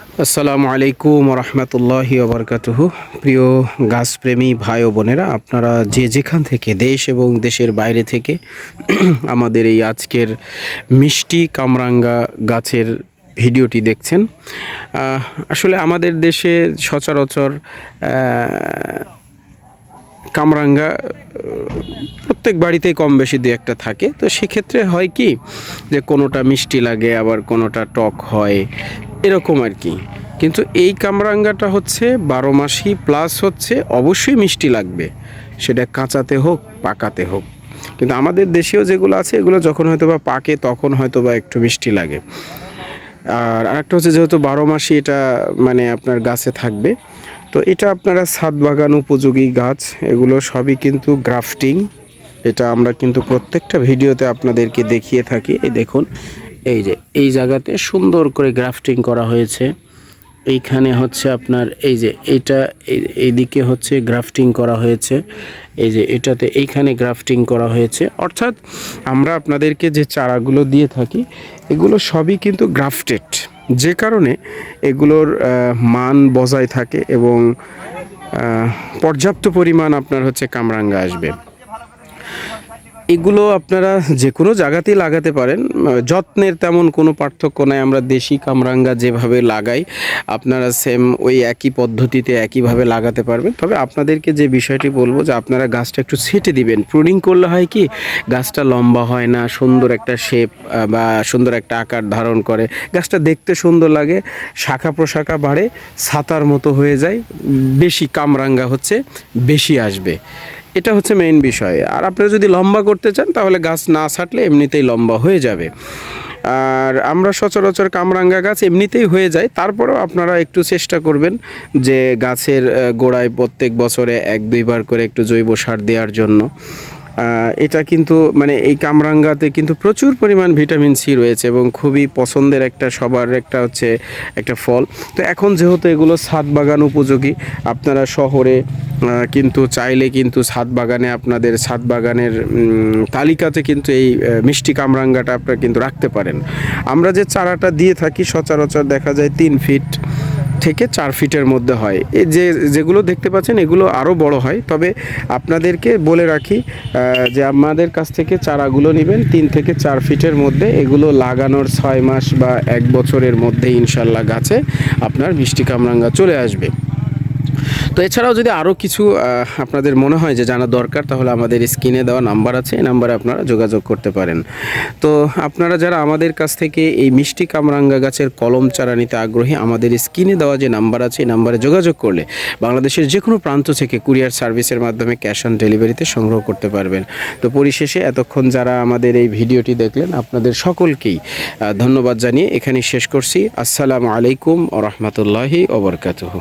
আসসালামু আলাইকুম রহমতুল্লাহি ওবরকাতুহ। প্রিয় গাছপ্রেমী ভাই ও বোনেরা, আপনারা যে যেখান থেকে দেশ এবং দেশের বাইরে থেকে আমাদের এই আজকের মিষ্টি কামরাঙ্গা গাছের ভিডিওটি দেখছেন আসলে আমাদের দেশে সচরাচর কামরাঙ্গা প্রত্যেক বাড়িতেই কম বেশি দু একটা থাকে। তো সেক্ষেত্রে হয় কি যে কোনোটা মিষ্টি লাগে, আবার কোনোটা টক হয়। এরকম আর কি। কিন্তু এই কামরাঙ্গাটা হচ্ছে বারো মাসি প্লাস হচ্ছে অবশ্যই মিষ্টি লাগবে। সেটা কাঁচাতে হোক, পাকাতে হোক। কিন্তু আমাদের দেশেও যেগুলো আছে, এগুলো যখন হয়তো বা পাকে, তখন হয়তো বা একটু মিষ্টি লাগে। আর আরেকটা হচ্ছে যেহেতু বারো মাসই এটা মানে আপনার গাছে থাকবে, তো এটা আপনারা ছাদ বাগান, উপযোগী গাছ, এগুলো সবই কিন্তু গ্রাফটিং। এটা আমরা কিন্তু প্রত্যেকটা ভিডিওতে আপনাদেরকে দেখিয়ে থাকি। এই দেখুন এই যে, এই জায়গাতে সুন্দর করে গ্রাফটিং করা হয়েছে। এইখানে হচ্ছে আপনার, এই যে, এটা এই- এইদিকে হচ্ছে গ্রাফটিং করা হয়েছে। এই যে, এটাতে এইখানে গ্রাফটিং করা হয়েছে। অর্থাৎ আমরা আপনাদেরকে যে চারাগুলো দিয়ে থাকি, এগুলো সবই কিন্তু গ্রাফটেড। যে কারণে এগুলোর মান বজায় থাকে এবং পর্যাপ্ত পরিমাণ আপনার হচ্ছে কামরাঙ্গা আসবে। এগুলো আপনারা যে কোনো জায়গাতেই লাগাতে পারেন। যত্নের তেমন কোনো পার্থক্য নাই। আমরা দেশি কামরাঙ্গা যেভাবে লাগাই, আপনারা সেম ওই একই পদ্ধতিতে একইভাবে লাগাতে পারবেন। তবে আপনাদেরকে যে বিষয়টি বলব যে আপনারা গাছটা একটু ছেটে দিবেন। প্রুনিং করলে হয় কি, গাছটা লম্বা হয় না, সুন্দর একটা শেপ বা সুন্দর একটা আকার ধারণ করে। গাছটা দেখতে সুন্দর লাগে, শাখা প্রশাখা বাড়ে, ছাতার মতো হয়ে যায়। বেশি কামরাঙ্গা হচ্ছে, বেশি আসবে। এটা হচ্ছে মেইন বিষয়। আর আপনারা যদি লম্বা করতে চান, তাহলে গাছ না ছাটলে এমনিতেই লম্বা হয়ে যাবে। আর আমরা সচরাচর কামরাঙ্গা গাছ এমনিতেই হয়ে যায়। তারপরেও আপনারা একটু চেষ্টা করবেন যে গাছের গোড়ায় প্রত্যেক বছরে এক দুইবার করে একটু জৈব সার দেওয়ার জন্য। এটা কিন্তু মানে এই কামরাঙ্গাতে কিন্তু প্রচুর পরিমাণ ভিটামিন সি রয়েছে এবং খুবই পছন্দের একটা সবার একটা হচ্ছে একটা ফল। তো এখন যেহেতু এগুলো ছাদ বাগান উপযোগী, আপনারা শহরে কিন্তু চাইলে কিন্তু ছাদ বাগানে আপনাদের ছাদ বাগানের তালিকাতে কিন্তু এই মিষ্টি কামরাঙ্গাটা আপনারা কিন্তু রাখতে পারেন। আমরা যে চারাটা দিয়ে থাকি, সচরাচর দেখা যায় তিন ফিট থেকে চার ফিটের মধ্যে হয়। এই যে, যেগুলো দেখতে পাচ্ছেন, এগুলো আরও বড় হয়। তবে আপনাদেরকে বলে রাখি যে আমাদের কাছ থেকে চারাগুলো নেবেন, তিন থেকে চার ফিটের মধ্যে। এগুলো লাগানোর ছয় মাস বা এক বছরের মধ্যে ইনশাল্লাহ গাছে আপনার বৃষ্টি কামরাঙ্গা চলে আসবে। তো এছাড়াও যদি আরও কিছু আপনাদের মনে হয় যে জানা দরকার, তাহলে আমাদের স্ক্রিনে দেওয়া নাম্বার আছে, এই নাম্বারে আপনারা যোগাযোগ করতে পারেন। তো আপনারা যারা আমাদের কাছ থেকে এই মিষ্টি কামরাঙ্গা গাছের কলম চারা নিতে আগ্রহী, আমাদের স্ক্রিনে দেওয়া যে নাম্বার আছে, এই নাম্বারে যোগাযোগ করলে বাংলাদেশের যে কোনো প্রান্ত থেকে কুরিয়ার সার্ভিসের মাধ্যমে ক্যাশ অন ডেলিভারিতে সংগ্রহ করতে পারবেন। তো পরিশেষে এতক্ষণ যারা আমাদের এই ভিডিওটি দেখলেন, আপনাদের সকলকেই ধন্যবাদ জানিয়ে এখানেই শেষ করছি। আসসালামু আলাইকুম ও রহমতুল্লাহি ওবরকাতুহ